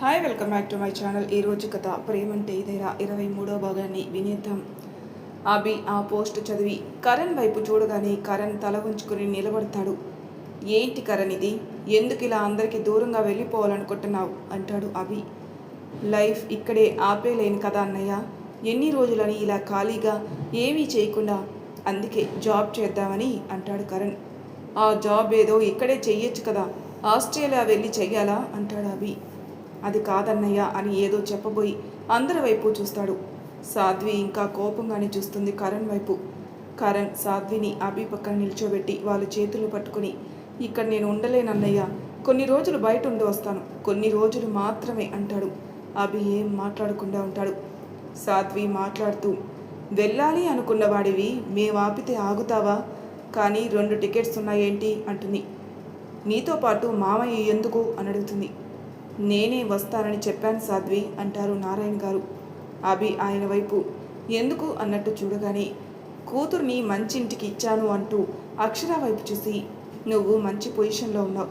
Hi welcome back to my channel ఈ రోజు కథ ప్రేమంటే ఇదేరా. ఇరవై మూడో భాగాన్ని వినేద్దాం. అభి ఆ పోస్ట్ చదివి కరణ్ వైపు చూడగానే కరణ్ తల ఉంచుకుని నిలబడతాడు. ఏంటి కరణ్ ఇది? ఎందుకు ఇలా అందరికీ దూరంగా వెళ్ళిపోవాలనుకుంటున్నావు? అంటాడు అభి. లైఫ్ ఇక్కడే ఆపేలేను కదా అన్నయ్య. ఎన్ని రోజులని ఇలా ఖాళీగా ఏమీ చేయకుండా అందుకే జాబ్ చేద్దామని అంటాడు కరణ్. ఆ జాబ్ ఏదో ఇక్కడే చెయ్యొచ్చు కదా. ఆస్ట్రేలియా వెళ్ళి చెయ్యాలా? అంటాడు అభి. అది కాదన్నయ్య అని ఏదో చెప్పబోయి అందరి వైపు చూస్తాడు. సాధ్వి ఇంకా కోపంగానే చూస్తుంది కరణ్ వైపు. కరణ్ సాధ్విని అభి పక్కన నిల్చోబెట్టి వాళ్ళ చేతులు పట్టుకుని ఇక్కడ నేను ఉండలేనన్నయ్య కొన్ని రోజులు బయట ఉండి వస్తాను కొన్ని రోజులు మాత్రమే అంటాడు. అభి ఏం మాట్లాడకుండా ఉంటాడు. సాధ్వి మాట్లాడుతూ వెళ్ళాలి అనుకున్న వాడివి మేము ఆపితే ఆగుతావా? కానీ రెండు టికెట్స్ ఉన్నాయేంటి? అంటుంది. నీతో పాటు మామయ్య ఎందుకు? అని అడుగుతుంది. నేనే వస్తానని చెప్పాను సాధ్వి అంటారు నారాయణ గారు. అభి ఆయన వైపు ఎందుకు అన్నట్టు చూడగానే కూతుర్ని మంచి ఇంటికి ఇచ్చాను అంటూ అక్షర వైపు చూసి నువ్వు మంచి పొజిషన్లో ఉన్నావు.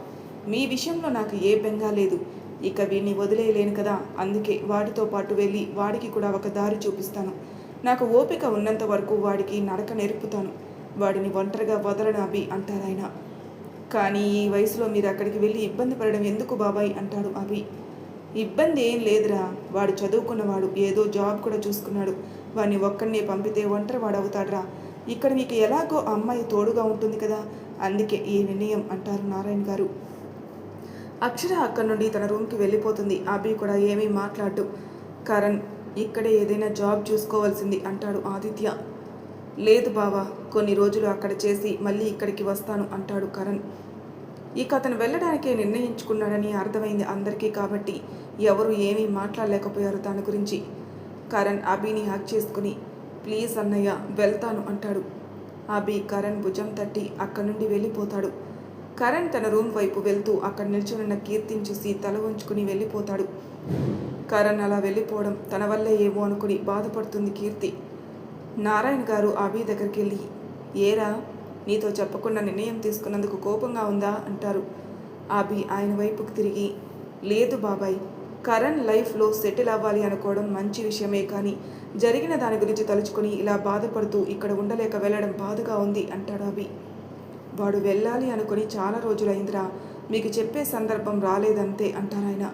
మీ విషయంలో నాకు ఏ బెంగా లేదు. ఇక వీడిని వదిలేయలేను కదా అందుకే వాడితో పాటు వెళ్ళి వాడికి కూడా ఒక దారి చూపిస్తాను. నాకు ఓపిక ఉన్నంత వరకు వాడికి నడక నేర్పుతాను. వాడిని ఒంటరిగా వదలనాభి అభి అంటారాయన కానీ ఈ వయసులో మీరు అక్కడికి వెళ్ళి ఇబ్బంది పడడం ఎందుకు బాబాయ్? అంటాడు అభి. ఇబ్బంది ఏం లేదురా. వాడు చదువుకున్నవాడు. ఏదో జాబ్ కూడా చూసుకున్నాడు. వాడిని ఒక్కడినే పంపితే ఒంటరి వాడు అవుతాడురా. ఇక్కడ మీకు ఎలాగో అమ్మాయి తోడుగా ఉంటుంది కదా. అందుకే ఈ నిర్ణయం అంటారు నారాయణ గారు. అక్షర అక్కడి నుండి తన రూమ్కి వెళ్ళిపోతుంది. అభి కూడా ఏమీ మాట్లాడు కరణ్ ఇక్కడే ఏదైనా జాబ్ చూసుకోవాల్సింది అంటాడు ఆదిత్య. లేదు బావా కొన్ని రోజులు అక్కడ చేసి మళ్ళీ ఇక్కడికి వస్తాను అంటాడు కరణ్. ఇక అతను వెళ్ళడానికే నిర్ణయించుకున్నాడని అర్థమైంది అందరికీ కాబట్టి ఎవరు ఏమీ మాట్లాడలేకపోయారు దాని గురించి. కరణ్ అభిని హక్ చేసుకుని ప్లీజ్ అన్నయ్య వెళ్తాను అంటాడు. అభి కరణ్ భుజం తట్టి అక్కడి నుండి వెళ్ళిపోతాడు. కరణ్ తన రూమ్ వైపు వెళ్తూ అక్కడ నిల్చునున్న కీర్తిని చూసి తల ఉంచుకుని వెళ్ళిపోతాడు. కరణ్ అలా వెళ్ళిపోవడం తన వల్లే ఏమో అనుకుని బాధపడుతుంది కీర్తి. నారాయణ గారు అభి దగ్గరికి వెళ్ళి ఏరా నీతో చెప్పకుండా నిర్ణయం తీసుకున్నందుకు కోపంగా ఉందా? అంటారు. అభి ఆయన వైపుకు తిరిగి లేదు బాబాయ్ కరణ్ లైఫ్లో సెటిల్ అవ్వాలి అనుకోవడం మంచి విషయమే కానీ జరిగిన దాని గురించి తలుచుకొని ఇలా బాధపడుతూ ఇక్కడ ఉండలేక వెళ్ళడం బాధగా ఉంది అంటాడు అభి వాడు వెళ్ళాలి అనుకుని చాలా రోజులైందిరా మీకు చెప్పే సందర్భం రాలేదంతే అంటారాయన.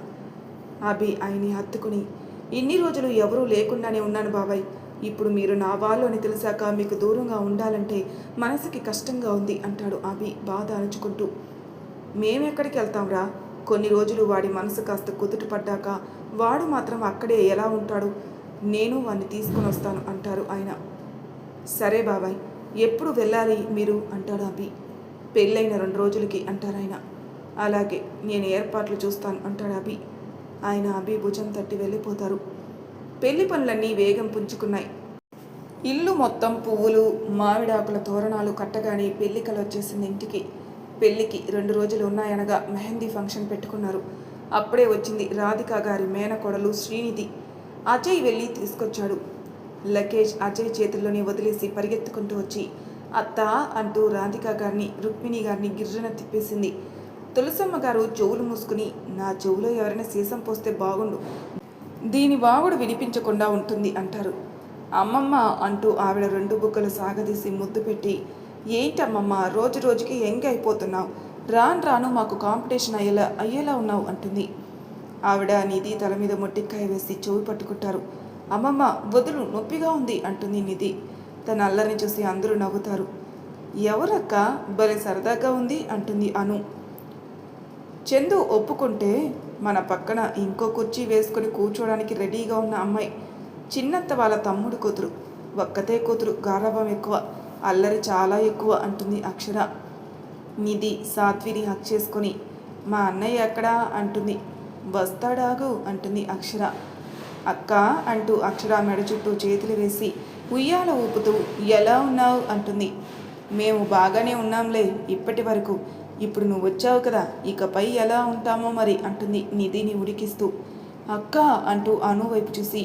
అభి ఆయన్ని హత్తుకుని ఇన్ని రోజులు ఎవరూ లేకుండానే ఉన్నాను బాబాయ్ ఇప్పుడు మీరు నా వాళ్ళు అని తెలిసాక మీకు దూరంగా ఉండాలంటే మనసుకి కష్టంగా ఉంది అంటాడు అభి బాధ అణుచుకుంటూ. మేమెక్కడికి వెళ్తాంరా? కొన్ని రోజులు వాడి మనసు కాస్త కుదుట పడ్డాక వాడు మాత్రం అక్కడే ఎలా ఉంటాడు? నేను వాడిని తీసుకుని వస్తాను అంటారు ఆయన. సరే బాబాయ్ ఎప్పుడు వెళ్ళాలి మీరు? అంటాడు అభి. పెళ్ళైన రెండు రోజులకి అంటారు ఆయన. అలాగే నేను ఏర్పాట్లు చూస్తాను అంటాడు అభి. ఆయన అభి భుజం తట్టి వెళ్ళిపోతారు. పెళ్ళి పనులన్నీ వేగం పుంజుకున్నాయి. ఇల్లు మొత్తం పువ్వులు మామిడాకుల తోరణాలు కట్టగానే పెళ్ళికలు వచ్చేసింది ఇంటికి. పెళ్ళికి రెండు రోజులు ఉన్నాయనగా మెహందీ ఫంక్షన్ పెట్టుకున్నారు. అప్పుడే వచ్చింది రాధిక గారి మేనకోడలు శ్రీనిధి. అజయ్ వెళ్ళి తీసుకొచ్చాడు. లగేజ్ అజయ్ చేతుల్లోనే వదిలేసి పరిగెత్తుకుంటూ వచ్చి అత్త అంటూ రాధిక గారిని రుక్మిణి గారిని గిర్రన తిప్పేసింది. తులసమ్మ గారు చెవులు మూసుకుని నా చెవులో ఎవరైనా సీసం పోస్తే బాగుండు. దీని వాగుడు వినిపించకుండా ఉంటుంది అంటారు. అమ్మమ్మ అంటూ ఆవిడ రెండు బుగ్గలు సాగదీసి ముద్దు పెట్టి ఏంటమ్మమ్మ రోజు రోజుకి ఎంగ్ అయిపోతున్నావు. రాను రాను మాకు కాంపిటీషన్ అయ్యేలా అయ్యేలా ఉన్నావు అంటుంది. ఆవిడ నిధి తల మీద మొట్టికాయ వేసి చెవి పట్టుకుంటారు. అమ్మమ్మ వదులు నొప్పిగా ఉంది అంటుంది నిధి. తన అల్లరిని చూసి అందరూ నవ్వుతారు. ఎవరక్క? భలే సరదాగా ఉంది అంటుంది అను. చందు ఒప్పుకుంటే మన పక్కన ఇంకో కుర్చీ వేసుకొని కూర్చోడానికి రెడీగా ఉన్న అమ్మాయి చిన్నత్త వాళ్ళ తమ్ముడు కూతురు. ఒక్కతే కూతురు గారాభం ఎక్కువ అల్లరి చాలా ఎక్కువ అంటుంది అక్షర. నిధి సాత్విని హక్ చేసుకొని మా అన్నయ్య ఎక్కడా? అంటుంది. వస్తాడాగు అంటుంది అక్షర. అక్క అంటూ అక్షర మెడ చుట్టూ చేతులు వేసి ఉయ్యాల ఊపుతూ ఎలా ఉన్నావు? అంటుంది. మేము బాగానే ఉన్నాంలే ఇప్పటి వరకు. ఇప్పుడు నువ్వు వచ్చావు కదా ఇకపై ఎలా ఉంటామో మరి అంటుంది నిధిని ఉడికిస్తూ. అక్క అంటూ అను వైపు చూసి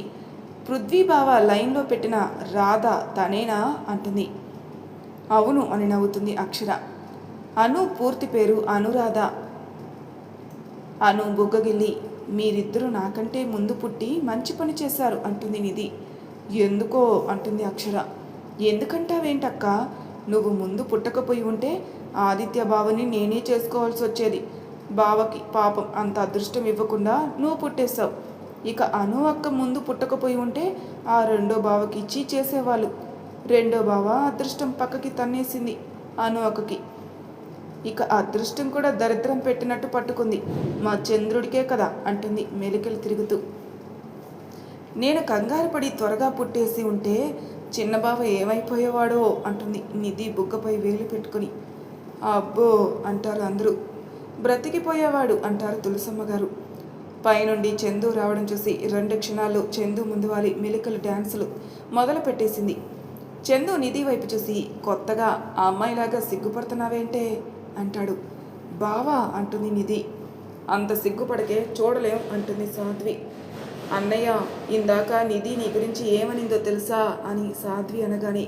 పృథ్వీ బావ లైన్లో పెట్టిన రాధ తనేనా అంటుంది. అవును అని నవ్వుతుంది అక్షర. అను పూర్తి పేరు అనురాధ. అను బుగ్గగిల్లి మీరిద్దరూ నాకంటే ముందు పుట్టి మంచి పని చేశారు అంటుంది నిధి. ఎందుకో అంటుంది అక్షర. ఎందుకంటావేంటక్క? నువ్వు ముందు పుట్టకపోయి ఉంటే ఆదిత్య బావని నేనే చేసుకోవాల్సి వచ్చేది. బావకి పాపం అంత అదృష్టం ఇవ్వకుండా నువ్వు పుట్టేశావు. ఇక అను అక్క ముందు పుట్టకపోయి ఉంటే ఆ రెండో బావకి ఇచ్చి చేసేవాళ్ళు. రెండో బావ అదృష్టం పక్కకి తన్నేసింది అను అక్కకి. ఇక అదృష్టం కూడా దరిద్రం పెట్టినట్టు పట్టుకుంది. మా చంద్రుడికే కదా అంటుంది మెలికలు తిరుగుతూ. నేను కంగారు పడి త్వరగా పుట్టేసి ఉంటే చిన్నబావ ఏమైపోయేవాడో అంటుంది నిధి బుగ్గపై వేలు పెట్టుకుని. అబ్బో అంటారు అందరూ. బ్రతికిపోయేవాడు అంటారు తులసమ్మ గారు. పైనుండి చందు రావడం చూసి రెండు క్షణాలు చందు ముందు వాలి మెలికలు డ్యాన్సులు మొదలు పెట్టేసింది చందు నిధి వైపు చూసి కొత్తగా ఆ అమ్మాయిలాగా సిగ్గుపడుతున్నావేంటే అంటాడు. బావా అంటుంది నిధి. అంత సిగ్గుపడకే చూడలేం అంటుంది సాధ్వి. అన్నయ్య ఇందాక నిధి నీ గురించి ఏమనిందో తెలుసా అని సాధ్వి అనగానే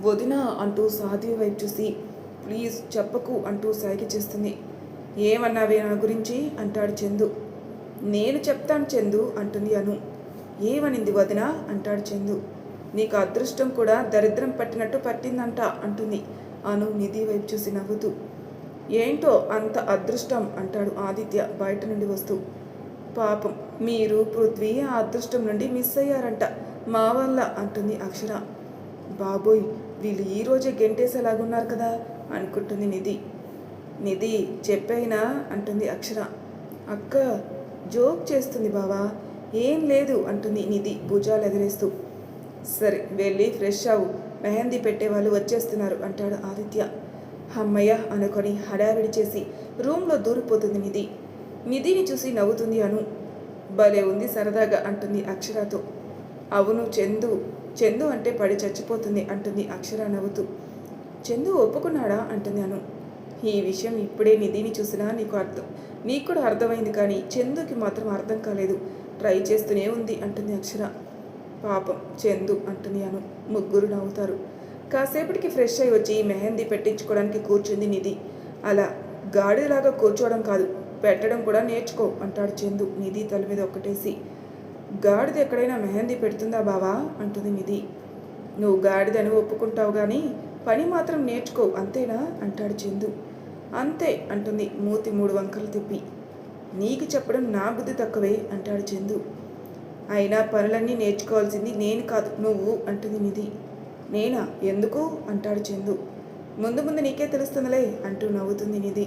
వదిన అంటూ సాధ్వి వైపు చూసి ప్లీజ్ చెప్పకు అంటూ సైకి చేస్తుంది. ఏమన్నావే నా గురించి? అంటాడు చందు. నేను చెప్తాను చందు అంటుంది అను. ఏమనింది వదిన? అంటాడు చందు. నీకు అదృష్టం కూడా దరిద్రం పట్టినట్టు పట్టిందంట అంటుంది. అను నిధి వైపు చూసి నవ్వుతూ. ఏంటో అంత అదృష్టం? అంటాడు ఆదిత్య బయట నుండి వస్తూ. పాపం మీరు పృథ్వీ ఆ అదృష్టం నుండి మిస్ అయ్యారంట. మా వల్ల అంటుంది అక్షర. బాబోయ్ వీళ్ళు ఈ రోజే గెంటేసేలాగున్నారు కదా. అనుకుంటుంది నిధి. నిధి చెప్పైనా అంటుంది అక్షర. అక్క జోక్ చేస్తుంది బావా. ఏం లేదు అంటుంది నిధి భుజాలు ఎగరేస్తూ. సరే వెళ్ళి ఫ్రెష్ అవు మెహందీ పెట్టే వాళ్ళు వచ్చేస్తున్నారు అంటాడు ఆదిత్య. అమ్మయ్య అనుకొని హడావిడి చేసి రూమ్లో దూరిపోతుంది నిధి. నిధిని చూసి నవ్వుతుంది అను. భలే ఉంది సరదాగా అంటుంది అక్షరతో. అవును చందు. చందు అంటే పడి చచ్చిపోతుంది అంటుంది అక్షర నవ్వుతూ. చందు ఒప్పుకున్నాడా? అంటుంది అను ఈ విషయం ఇప్పుడే నిధిని చూసినా నీకు అర్థం. నీకు కూడా అర్థమైంది కానీ చందుకి మాత్రం అర్థం కాలేదు. ట్రై చేస్తూనే ఉంది అంటుంది అక్షర. పాపం చందు అంటుంది అను ముగ్గురు నవ్వుతారు. కాసేపటికి ఫ్రెష్ అయి వచ్చి మెహందీ పెట్టించుకోవడానికి కూర్చుంది నిధి. అలా గాడిలాగా కూర్చోవడం కాదు పెట్టడం కూడా నేర్చుకో అంటాడు చందు. నిధి తల మీద ఒక్కటేసి. గాడిద ఎక్కడైనా మెహందీ పెడుతుందా బావా? అంటుంది నిధి. నువ్వు గాడిదని ఒప్పుకుంటావు కానీ పని మాత్రం నేర్చుకో అంతేనా? అంటాడు చందు. అంతే అంటుంది మూతి మూడు వంకలు తిప్పి. నీకు చెప్పడం నా బుద్ధి తక్కువే అంటాడు చందు. అయినా పనులన్నీ నేర్చుకోవాల్సింది నేను కాదు నువ్వు అంటుంది నిధి. నేనా? ఎందుకు? అంటాడు చందు. ముందు ముందు నీకే తెలుస్తుందిలే అంటూ నవ్వుతుంది నిధి.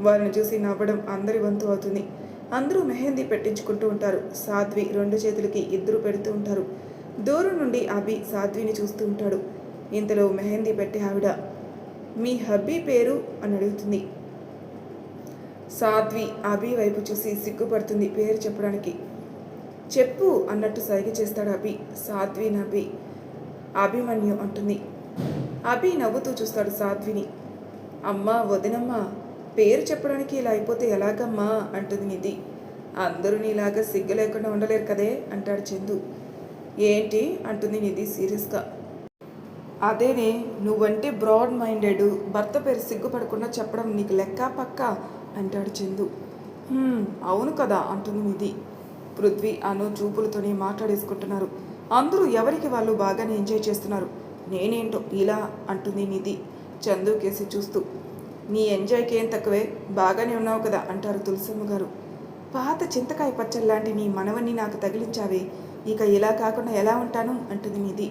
వారిని చూసి నవ్వడం అందరి వంతు అవుతుంది. అందరూ మెహందీ పెట్టించుకుంటూ ఉంటారు. సాధ్వి రెండు చేతులకి ఇద్దరు పెడుతూ ఉంటారు. దూరం నుండి అభి సాధ్విని చూస్తూ ఉంటాడు. ఇంతలో మెహందీ పెట్టే ఆవిడ మీ హబ్బీ పేరు? అని అడుగుతుంది. సాధ్వి అభి వైపు చూసి సిగ్గుపడుతుంది పేరు చెప్పడానికి. చెప్పు అన్నట్టు సైగ చేస్తాడు అభి. సాధ్వి నభి అభిమన్యు అంటుంది. అభి నవ్వుతూ చూస్తాడు సాధ్విని. అమ్మా వదినమ్మ పేరు చెప్పడానికి ఇలా అయిపోతే ఎలాగమ్మా? అంటుంది నిధి. అందరూ నీలాగా సిగ్గు లేకుండా ఉండలేరు కదే? అంటాడు చందు. ఏంటి? అంటుంది నిధి సీరియస్గా. అదేనే నువ్వంటే బ్రాడ్ మైండెడ్ భర్త పేరు సిగ్గుపడకుండా చెప్పడం నీకు లెక్క పక్క? అంటాడు చందు. అవును కదా అంటుంది నిధి. పృథ్వీ అను చూపులతోనే మాట్లాడేసుకుంటున్నారు. అందరూ ఎవరికి వాళ్ళు బాగానే ఎంజాయ్ చేస్తున్నారు? నేనేంటో ఇలా అంటుంది నిధి. చందు కేసి చూస్తూ నీ ఎంజాయ్కి ఏం తక్కువే? బాగానే ఉన్నావు కదా అంటారు తులసమ్మ గారు. పాత చింతకాయ పచ్చల్లాంటి నీ మనవన్ని నాకు తగిలించావే? ఇక ఇలా కాకుండా ఎలా ఉంటాను? అంటుంది నిధి.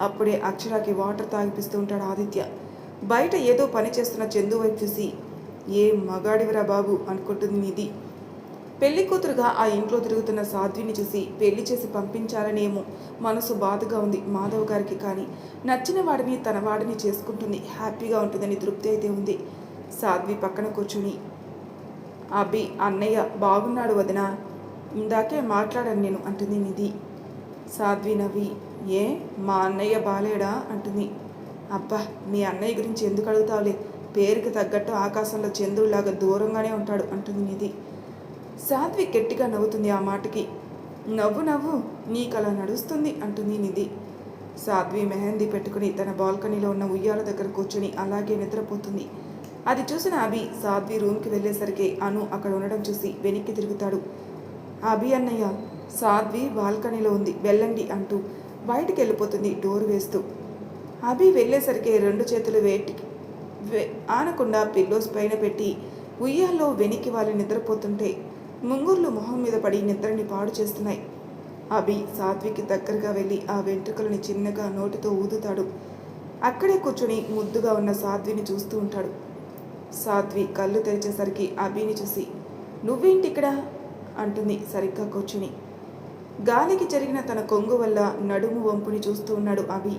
అప్పుడే అక్షరాకి వాటర్ తాగిపిస్తూ ఉంటాడు ఆదిత్య. బయట ఏదో పని చేస్తున్న చందు వైపు చూసి ఏ మగాడివరా బాబు అనుకుంటుంది నిధి పెళ్ళి కూతురుగా ఆ ఇంట్లో తిరుగుతున్న సాధ్విని చూసి పెళ్ళి చేసి పంపించాలనేమో మనసు బాధగా ఉంది మాధవ్ గారికి కానీ నచ్చిన వాడిని తన వాడిని చేసుకుంటుంది హ్యాపీగా ఉంటుందని తృప్తి అయితే ఉంది. సాధ్వి పక్కన కూర్చుని అభి అన్నయ్య బాగున్నాడు వదిన ఇందాకే మాట్లాడాను నేను అంటుంది నిధి. సాధ్వి నవ్వి ఏ? మా అన్నయ్య బాలేడా? అంటుంది. అబ్బా మీ అన్నయ్య గురించి ఎందుకు అడుగుతావులే? పేరుకి తగ్గట్టు ఆకాశంలో చంద్రుడిలాగా దూరంగానే ఉంటాడు అంటుంది నిధి. సాధ్వి గట్టిగా నవ్వుతుంది ఆ మాటకి. నవ్వు నవ్వు నీకు అలా నడుస్తుంది అంటుంది నిధి. సాధ్వి మెహందీ పెట్టుకుని తన బాల్కనీలో ఉన్న ఉయ్యాల దగ్గర కూర్చొని అలాగే నిద్రపోతుంది. అది చూసిన అభి సాధ్వి రూమ్కి వెళ్ళేసరికి అను అక్కడ ఉండడం చూసి వెనక్కి తిరుగుతాడు. అభి అన్నయ్య సాధ్వి బాల్కనీలో ఉంది వెళ్ళండి అంటూ బయటికి వెళ్ళిపోతుంది డోర్ వేస్తూ. అభి వెళ్ళేసరికి రెండు చేతులు వేటి వే- ఆనకుండా పిల్లోస్ పైన పెట్టి ఉయ్యాల్లో వెనికి వాళ్ళు నిద్రపోతుంటే ముంగుర్లు మొహం మీద పడి నిద్రని పాడు చేస్తున్నాయి. అభి సాధ్వికి దగ్గరగా వెళ్ళి ఆ వెంట్రుకలని చిన్నగా నోటితో ఊదుతాడు. అక్కడే కూర్చుని ముద్దుగా ఉన్న సాధ్విని చూస్తూ ఉంటాడు. సాధ్వి కళ్ళు తెరిచేసరికి అభిని చూసి నువ్వేంటి ఇక్కడ? అంటుంది సరిగ్గా కూర్చుని. గాలికి జరిగిన తన కొంగు వల్ల నడుము వంపుని చూస్తూ ఉన్నాడు అభి.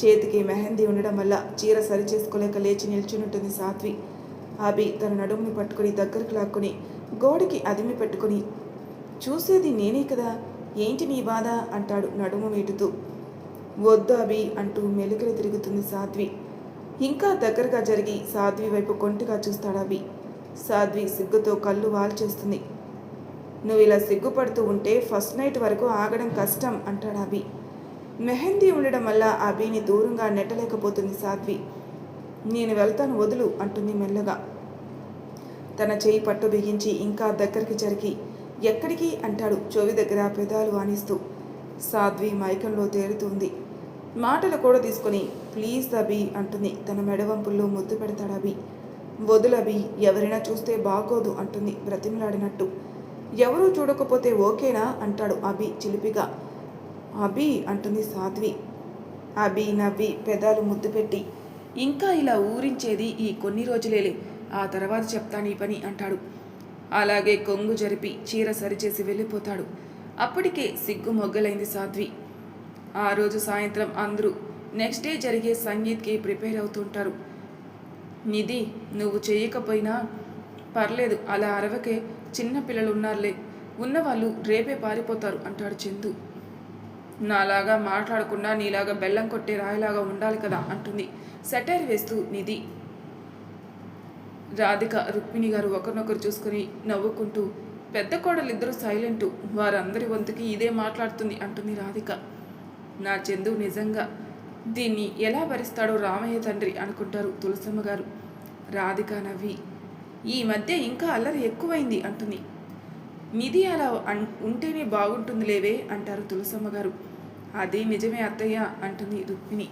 చేతికి మెహందీ ఉండడం వల్ల చీర సరిచేసుకోలేక లేచి నిల్చునుంటుంది సాధ్వి అభి తన నడుముని పట్టుకుని దగ్గరకు లాక్కుని గోడకి అదిమి పెట్టుకుని చూసేది నేనే కదా ఏంటి నీ బాధ? అంటాడు నడుము మీటుతూ. వద్దు అభి అంటూ మెలుకలు తిరుగుతుంది సాధ్వి ఇంకా దగ్గరగా జరిగి సాధ్వి వైపు కొంటిగా చూస్తాడు అభి. సాధ్వి సిగ్గుతో కళ్ళు వాల్చేస్తుంది. నువ్వు ఇలా సిగ్గుపడుతూ ఉంటే ఫస్ట్ నైట్ వరకు ఆగడం కష్టం అంటాడు అభి. మెహందీ ఉండడం వల్ల అభిని దూరంగా నెట్టలేకపోతుంది సాధ్వి. నేను వెళ్తాను వదులు అంటుంది మెల్లగా. తన చేయి పట్టు బిగించి ఇంకా దగ్గరికి జరిగి ఎక్కడికి అంటాడు చెవి దగ్గర పెదాలు వాణిస్తూ. సాధ్వి మైకంలో తేలుతుంది మాటలు కూడా తీసుకొని ప్లీజ్ అభి అంటుంది. తన మెడవంపుల్లో ముద్దు పెడతాడు అభి. వదులు అభి ఎవరైనా చూస్తే బాగోదు అంటుంది బ్రతిమలాడినట్టు. ఎవరూ చూడకపోతే ఓకేనా? అంటాడు అభి చిలిపిగా. అభి అంటుంది సాధ్వి. అభి నవ్వి పెదాలు ముద్దు పెట్టి ఇంకా ఇలా ఊరించేది ఈ కొన్ని రోజులేలే. ఆ తర్వాత చెప్తాను ఈ పని అంటాడు. అలాగే కొంగు జరిపి చీర సరిచేసి వెళ్ళిపోతాడు. అప్పటికే సిగ్గు మొగ్గలైంది సాధ్వి. ఆ రోజు సాయంత్రం అందరూ నెక్స్ట్ డే జరిగే సంగీత్కి ప్రిపేర్ అవుతుంటారు. నిధి నువ్వు చేయకపోయినా పర్లేదు అలా అరవకే. చిన్న పిల్లలు ఉన్నారులే ఉన్నవాళ్ళు రేపే పారిపోతారు అంటాడు చందు. నాలాగా మాట్లాడకుండా నీలాగా బెల్లం కొట్టే రాయిలాగా ఉండాలి కదా అంటుంది. సెటైర్ వేస్తూ నిధి. రాధిక రుక్మిణి గారు ఒకరినొకరు చూసుకుని నవ్వుకుంటూ పెద్ద కోడలిద్దరూ సైలెంటు వారందరి వంతుకి ఇదే మాట్లాడుతుంది అంటుంది రాధిక. నా చందు నిజంగా దీన్ని ఎలా భరిస్తాడో రామయ్య తండ్రి అనుకుంటారు తులసమ్మ గారు. రాధిక నవ్వి ఈ మధ్య ఇంకా అల్లరి ఎక్కువైంది అంటుంది. నిధి అలా అన్ ఉంటేనే బాగుంటుంది లేవే అంటారు తులసమ్మ గారు. అది నిజమే అత్తయ్య అంటుంది రుక్మిణి.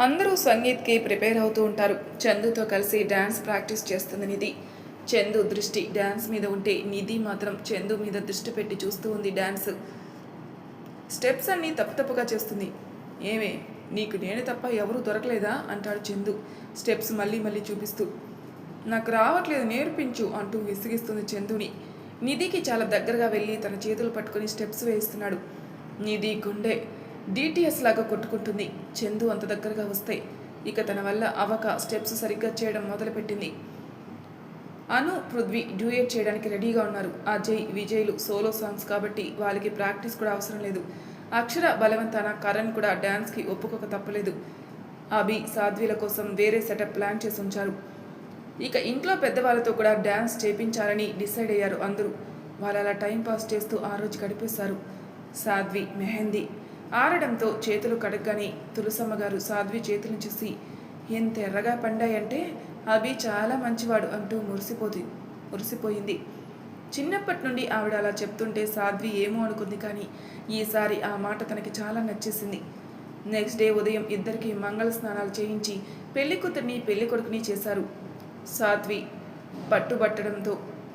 అందరూ సంగీత్కి ప్రిపేర్ అవుతూ ఉంటారు. చందుతో కలిసి డ్యాన్స్ ప్రాక్టీస్ చేస్తుంది నిధి. చందు దృష్టి డ్యాన్స్ మీద ఉంటే నిధి మాత్రం చందు మీద దృష్టి పెట్టి చూస్తూ ఉంది డ్యాన్స్ స్టెప్స్ అన్నీ తప్పు తప్పుగా చేస్తుంది. ఏమే నీకు నేను తప్ప ఎవరూ దొరకలేదా అంటాడు చందు. స్టెప్స్ మళ్ళీ మళ్ళీ చూపిస్తూ. నాకు రావట్లేదు నేర్పించు అంటూ విసిగిస్తుంది చందుని. నిధికి చాలా దగ్గరగా వెళ్ళి తన చేతులు పట్టుకొని స్టెప్స్ వేస్తున్నాడు నిధి గుండె డిటిఎస్ లాగా కొట్టుకుంటుంది. చందు అంత దగ్గరగా వస్తే ఇక తన వల్ల అవక స్టెప్స్ సరిగ్గా చేయడం మొదలుపెట్టింది. అను పృథ్వీ డ్యూయట్ చేయడానికి రెడీగా ఉన్నారు. అజయ్ విజయ్లు సోలో సాంగ్స్ కాబట్టి వాళ్ళకి ప్రాక్టీస్ కూడా అవసరం లేదు. అక్షర బలవంతాన కరణ్ కూడా డ్యాన్స్కి ఒప్పుకోక తప్పలేదు. అభి సాధ్వీల కోసం వేరే సెటప్ ప్లాన్ చేసి ఉంచారు. ఇక ఇంట్లో పెద్దవాళ్ళతో కూడా డ్యాన్స్ చేపించాలని డిసైడ్ అయ్యారు అందరూ. వాళ్ళు అలా టైంపాస్ చేస్తూ ఆ రోజు గడిపేశారు సాధ్వి మెహందీ. ఆరడంతో చేతులు కడగగానే తులసమ్మ గారు సాధ్వి చేతులను చూసి ఎంత ఎర్రగా పండాయంటే అభి చాలా మంచివాడు అంటూ మురిసిపోతు మురిసిపోయింది. చిన్నప్పటి నుండి ఆవిడ అలా చెప్తుంటే సాధ్వి ఏమో అనుకుంది కానీ ఈసారి ఆ మాట తనకి చాలా నచ్చేసింది. నెక్స్ట్ డే ఉదయం ఇద్దరికి మంగళ స్నానాలు చేయించి పెళ్ళి కూతుర్ని పెళ్ళి కొడుకుని చేశారు. సాధ్వి పట్టుబట్టడంతో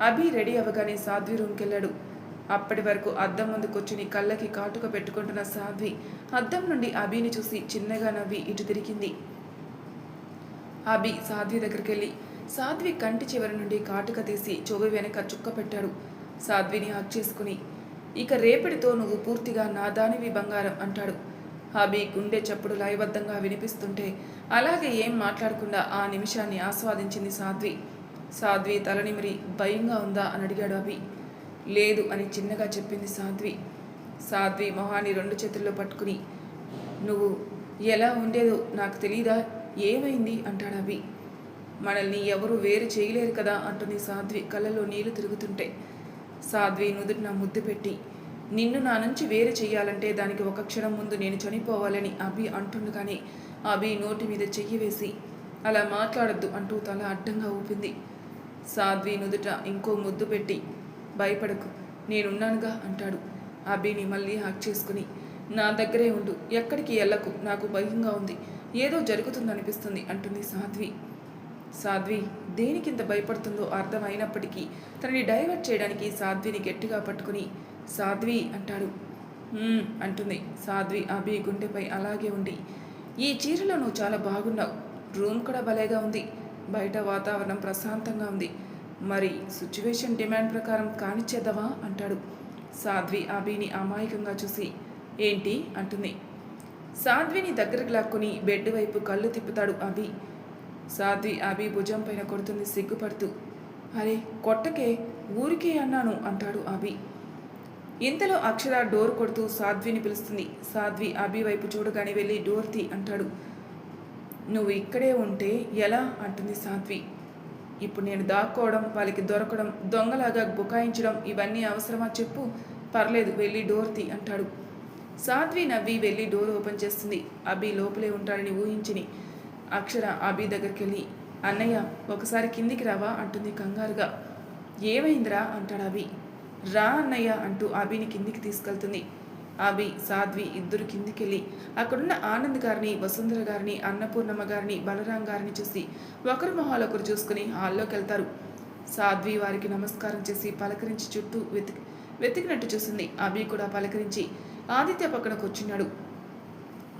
అభి రెడీ అవ్వగానే సాధ్వి రూమ్కి వెళ్ళాడు అప్పటి వరకు అద్దం ముందు కూర్చుని కళ్ళకి కాటుక పెట్టుకుంటున్న సాధ్వి అద్దం నుండి అభిని చూసి చిన్నగా నవ్వి ఇటు తిరిగింది. అభి సాధ్వి దగ్గరికి వెళ్ళి సాధ్వి కంటి చివరి నుండి కాటుక తీసి చెవి వెనక చుక్క పెట్టాడు. సాధ్విని హక్ చేసుకుని ఇక రేపటితో నువ్వు పూర్తిగా నా దానివి బంగారం అంటాడు. అభి గుండె చప్పుడు లయబద్ధంగా వినిపిస్తుంటే అలాగే ఏం మాట్లాడకుండా ఆ నిమిషాన్ని ఆస్వాదించింది సాధ్వి. సాధ్వి తలనిమిరి భయంగా ఉందా అని అడిగాడు అభి లేదు అని చిన్నగా చెప్పింది సాధ్వి. సాధ్వి మొహాన్ని రెండు చేతుల్లో పట్టుకుని నువ్వు ఎలా ఉండేదో నాకు తెలీదా? ఏమైంది? అంటాడు అభి మనల్ని ఎవరు వేరు చేయలేరు కదా అంటుంది సాధ్వి కళ్ళలో నీళ్ళు తిరుగుతుంటే. సాధ్వి నుదుటిన ముద్దు పెట్టి నిన్ను నా నుంచి వేరు చేయాలంటే దానికి ఒక క్షణం ముందు నేను చనిపోవాలని అభి అంటుండగానే అభి నోటి మీద చెయ్యి వేసి అలా మాట్లాడొద్దు అంటూ తల అడ్డంగా ఊపింది. సాధ్వి నుదుట ఇంకో ముద్దు పెట్టి భయపడకు నేనున్నానుగా అంటాడు. అభిని మళ్ళీ హాక్ చేసుకుని నా దగ్గరే ఉండు ఎక్కడికి వెళ్ళకు నాకు భయంగా ఉంది ఏదో జరుగుతుందనిపిస్తుంది అంటుంది సాధ్వి. సాధ్వి దేనికింత భయపడుతుందో అర్థమైనప్పటికీ తనని డైవర్ట్ చేయడానికి సాధ్విని గట్టిగా పట్టుకుని సాధ్వి అంటాడు. అంటుంది. సాధ్వి అభి గుండెపై అలాగే ఉండి. ఈ చీరలో నువ్వు చాలా బాగున్నావు. రూమ్ కూడా భలేగా ఉంది. బయట వాతావరణం ప్రశాంతంగా ఉంది. మరి సిచ్యువేషన్ డిమాండ్ ప్రకారం కానిచ్చేద్దామా? అంటాడు. సాధ్వి అభిని అమాయకంగా చూసి ఏంటి? అంటుంది. సాధ్విని దగ్గరకు లాక్కుని బెడ్ వైపు కళ్ళు తిప్పుతాడు అభి సాధ్వి అభి భుజం పైన కొడుతుంది సిగ్గుపడుతూ. అరే కొట్టకే ఊరికే అన్నాను అంటాడు అభి ఇంతలో అక్షర డోర్ కొడుతూ సాధ్విని పిలుస్తుంది. సాధ్వి అభి వైపు చూడగానే వెళ్ళి డోర్ తీ అంటాడు. నువ్వు ఇక్కడే ఉంటే ఎలా? అంటుంది సాధ్వి. ఇప్పుడు నేను దాక్కోవడం వాళ్ళకి దొరకడం దొంగలాగా బుకాయించడం ఇవన్నీ అవసరమా చెప్పు. పర్లేదు వెళ్ళి డోర్ తీ అంటాడు. సాధ్వి నవ్వి వెళ్ళి డోర్ ఓపెన్ చేస్తుంది. అభి లోపలే ఉంటాడని ఊహించిని. అక్షర అభి దగ్గరికి వెళ్ళి అన్నయ్య ఒకసారి కిందికి రావా? అంటుంది కంగారుగా. ఏమైందిరా? అంటాడు అభి. రా అన్నయ్య అంటూ అభిని కిందికి తీసుకెళ్తుంది. అభి సాధ్వి ఇద్దరు కిందికెళ్ళి అక్కడున్న ఆనంద్ గారిని వసుంధర గారిని అన్నపూర్ణమ్మ గారిని బలరాం గారిని చూసి ఒకరి మొహాలు ఒకరు చూసుకుని హాల్లోకి వెళ్తారు. సాధ్వి వారికి నమస్కారం చేసి పలకరించి చుట్టూ వెతికి వెతికినట్టు చూసింది. అభి కూడా పలకరించి ఆదిత్య పక్కన కూర్చున్నాడు.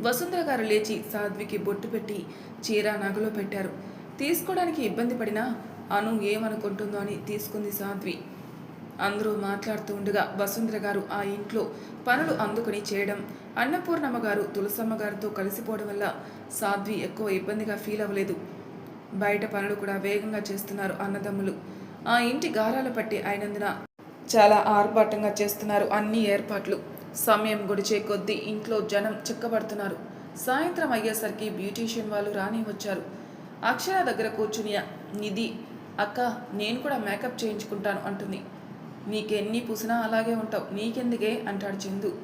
వసుంధర గారు లేచి సాధ్వికి బొట్టు పెట్టి చీర నగలో పెట్టారు. తీసుకోవడానికి ఇబ్బంది పడినా అను ఏమనుకుంటుందో అని తీసుకుంది సాధ్వి. అందరూ మాట్లాడుతూ ఉండగా వసుంధర గారు ఆ ఇంట్లో పనులు అందుకుని చేయడం అన్నపూర్ణమ్మ గారు తులసమ్మ గారితో కలిసిపోవడం వల్ల సాధ్వి ఎక్కువ ఇబ్బందిగా ఫీల్ అవ్వలేదు. బయట పనులు కూడా వేగంగా చేస్తున్నారు అన్నదమ్ములు. ఆ ఇంటి గారాలు పట్టి అయినందున చాలా ఆర్భాటంగా చేస్తున్నారు అన్ని ఏర్పాట్లు. సమయం గడిచే కొద్దీ ఇంట్లో జనం చిక్కబడుతున్నారు. సాయంత్రం అయ్యేసరికి బ్యూటీషియన్ వాళ్ళు రాని వచ్చారు. అక్షర దగ్గర కూర్చుని నిధి అక్క నేను కూడా మేకప్ చేయించుకుంటాను అంటుంది. నీకెన్ని పూసినా అలాగే ఉంటావు. నీకెందుకే? అంటాడు చందు.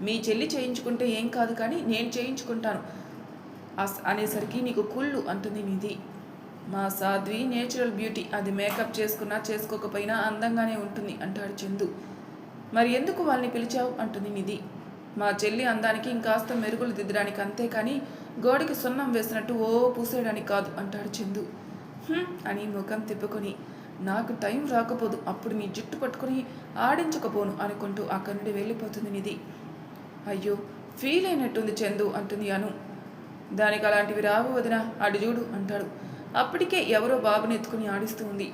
మీ చెల్లి చేయించుకుంటే ఏం కాదు కానీ నేను చేయించుకుంటాను. అస్ అనేసరికి నీకు కుళ్ళు అంటుంది నిధి. మా సాధ్వి నేచురల్ బ్యూటీ. అది మేకప్ చేసుకున్నా చేసుకోకపోయినా అందంగానే ఉంటుంది అంటాడు చందు. మరి ఎందుకు వాళ్ళని పిలిచావు? అంటుంది నిధి. మా చెల్లి అందానికి ఇంకాస్త మెరుగులు దిద్దడానికి అంతే కానీ గోడకి సున్నం వేసినట్టు ఓ పూసేయడానికి కాదు అంటాడు చందు. అని ముఖం తిప్పుకొని. నాకు టైం రాకపోదు అప్పుడు నీ జుట్టు పట్టుకుని ఆడించకపోను అనుకుంటూ అక్కడి నుండి వెళ్ళిపోతుంది నిధి. అయ్యో ఫీల్ అయినట్టుంది చందు అంటుంది అను. దానికి అలాంటివి రావు వదిన అడిజూడు చూడు అంటాడు. అప్పటికే ఎవరో బాబుని ఎత్తుకుని ఆడిస్తూ ఉంది.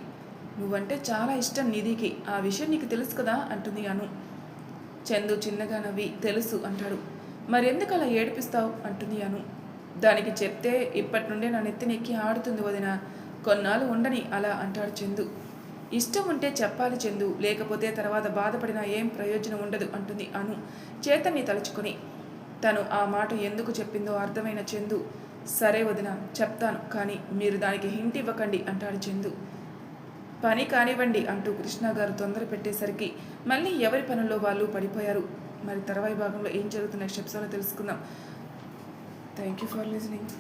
నువ్వంటే చాలా ఇష్టం నిధికి ఆ విషయం నీకు తెలుసు కదా అంటుంది అను. చందు చిన్నగా నవ్వి తెలుసు అంటాడు. మరెందుకు అలా ఏడిపిస్తావు అంటుంది అను. దానికి చెప్తే ఇప్పటి నుండే నా నెత్తినెక్కి ఆడుతుంది వదిన. కొన్నాళ్ళు ఉండని అలా అంటాడు చందు. ఇష్టం ఉంటే చెప్పాలి చందు లేకపోతే తర్వాత బాధపడినా ఏం ప్రయోజనం ఉండదు అంటుంది అను చేతన్ని తలుచుకుని. తను ఆ మాట ఎందుకు చెప్పిందో అర్థమైన చందు సరే వదిన చెప్తాను కానీ మీరు దానికి హింట్ ఇవ్వకండి అంటాడు చందు. పని కానివ్వండి అంటూ కృష్ణ గారు తొందర పెట్టేసరికి మళ్ళీ ఎవరి పనుల్లో వాళ్ళు పడిపోయారు? మరి తర్వాయి భాగంలో ఏం జరుగుతున్న స్టెప్స్ తెలుసుకుందాం. Thank you for listening